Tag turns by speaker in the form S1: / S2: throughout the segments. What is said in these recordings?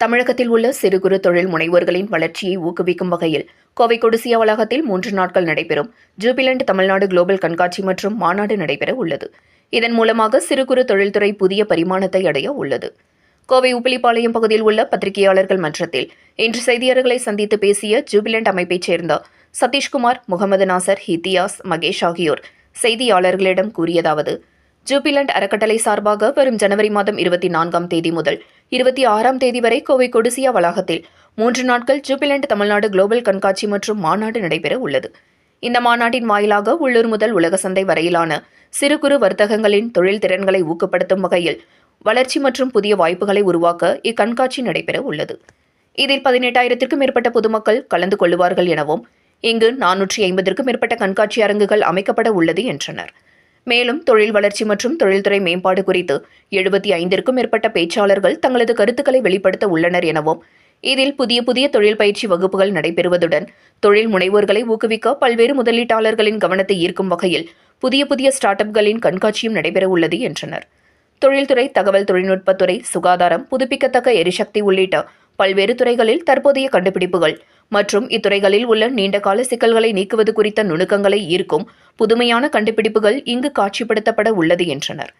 S1: தமிழகத்தில் உள்ள சிறு குறு தொழில் முனைவோர்களின் வளர்ச்சியை ஊக்குவிக்கும் வகையில் கோவை கொடிசியா வளாகத்தில் மூன்று நாட்கள் நடைபெறும் ஜூபிலண்ட் தமிழ்நாடு குளோபல் கண்காட்சி மற்றும் மாநாடு நடைபெற உள்ளது. இதன் மூலமாக சிறு குறு தொழில்துறை புதிய பரிமாணத்தை அடைய உள்ளது. கோவை உப்பிலிப்பாளையம் பகுதியில் உள்ள பத்திரிகையாளர்கள் மன்றத்தில் இன்று செய்தியாளர்களை சந்தித்து பேசிய ஜூபிலண்ட் அமைப்பைச் சேர்ந்த சதீஷ்குமார் முகமது நாசர் ஹித்தியாஸ் மகேஷ் ஆகியோர் செய்தியாளர்களிடம் கூறியதாவது ஜூபிலண்ட் அறக்கட்டளை சார்பாக வரும் ஜனவரி மாதம் இருபத்தி நான்காம் தேதி முதல் இருபத்தி ஆறாம் தேதி வரை கோவை கொடிசியா வளாகத்தில் மூன்று நாட்கள் ஜூபிலண்ட் தமிழ்நாடு குளோபல் கண்காட்சி மற்றும் மாநாடு நடைபெற உள்ளது. இந்த மாநாட்டின் வாயிலாக உள்ளூர் முதல் உலக சந்தை வரையிலான சிறு குறு வர்த்தகங்களின் தொழில் திறன்களை ஊக்கப்படுத்தும் வகையில் வளர்ச்சி மற்றும் புதிய வாய்ப்புகளை உருவாக்க இக்கண்காட்சி நடைபெற உள்ளது. இதில் பதினெட்டாயிரத்திற்கும் மேற்பட்ட பொதுமக்கள் கலந்து கொள்ளுவார்கள் எனவும் இங்கு நானூற்றி ஐம்பதற்கும் மேற்பட்ட கண்காட்சி அரங்குகள் அமைக்கப்பட உள்ளது என்றனர். மேலும் தொழில் வளர்ச்சி மற்றும் தொழில்துறை மேம்பாடு குறித்து எழுபத்தி ஐந்திற்கும் மேற்பட்ட பேச்சாளர்கள் தங்களது கருத்துக்களை வெளிப்படுத்த உள்ளனர் எனவும் இதில் புதிய புதிய தொழில் பயிற்சி வகுப்புகள் நடைபெறுவதுடன் தொழில் முனைவோர்களை ஊக்குவிக்க பல்வேறு முதலீட்டாளர்களின் கவனத்தை ஈர்க்கும் வகையில் புதிய புதிய ஸ்டார்ட் அப்களின் கண்காட்சியும் நடைபெறவுள்ளது என்றனர். தொழில்துறை தகவல் தொழில்நுட்பத்துறை சுகாதாரம் புதுப்பிக்கத்தக்க எரிசக்தி உள்ளிட்ட பல்வேறு துறைகளில் தற்போதைய கண்டுபிடிப்புகள் மற்றும் இத்துறைகளில் உள்ள நீண்டகால சிக்கல்களை நீக்குவது குறித்த நுணுக்கங்களை ஈர்க்கும் புதுமையான கண்டுபிடிப்புகள் இங்கு காட்சிப்படுத்தப்பட உள்ளது என்றனர்.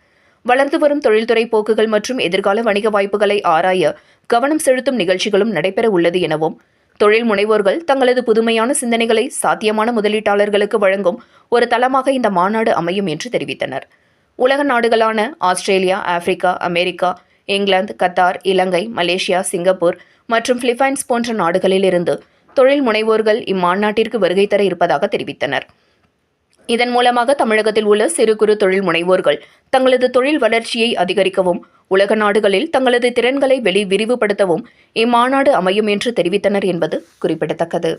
S1: வளர்ந்து வரும் தொழில்துறை போக்குகள் மற்றும் எதிர்கால வணிக வாய்ப்புகளை ஆராய கவனம் செலுத்தும் நிகழ்ச்சிகளும் நடைபெற உள்ளது எனவும் தொழில் முனைவோர்கள் தங்களது புதுமையான சிந்தனைகளை சாத்தியமான முதலீட்டாளர்களுக்கு வழங்கும் ஒரு தளமாக இந்த மாநாடு அமையும் என்று தெரிவித்தனர். உலக நாடுகளான Australia Africa America England Qatar Ilangai Malaysia Singapore மற்றும் பிலிப்பைன்ஸ் போன்ற நாடுகளிலிருந்து தொழில் முனைவோர்கள் இம்மாநாட்டிற்கு வருகை தர இருப்பதாக தெரிவித்தனர். இதன் மூலமாக தமிழகத்தில் உள்ள சிறு குறு தொழில் முனைவோர்கள் தங்களது தொழில் வளர்ச்சியை அதிகரிக்கவும் உலக நாடுகளில் தங்களது திறன்களை வெளி விரிவுபடுத்தவும் இம்மாநாடு அமையும் என்று தெரிவித்தனர் என்பது குறிப்பிடத்தக்கது.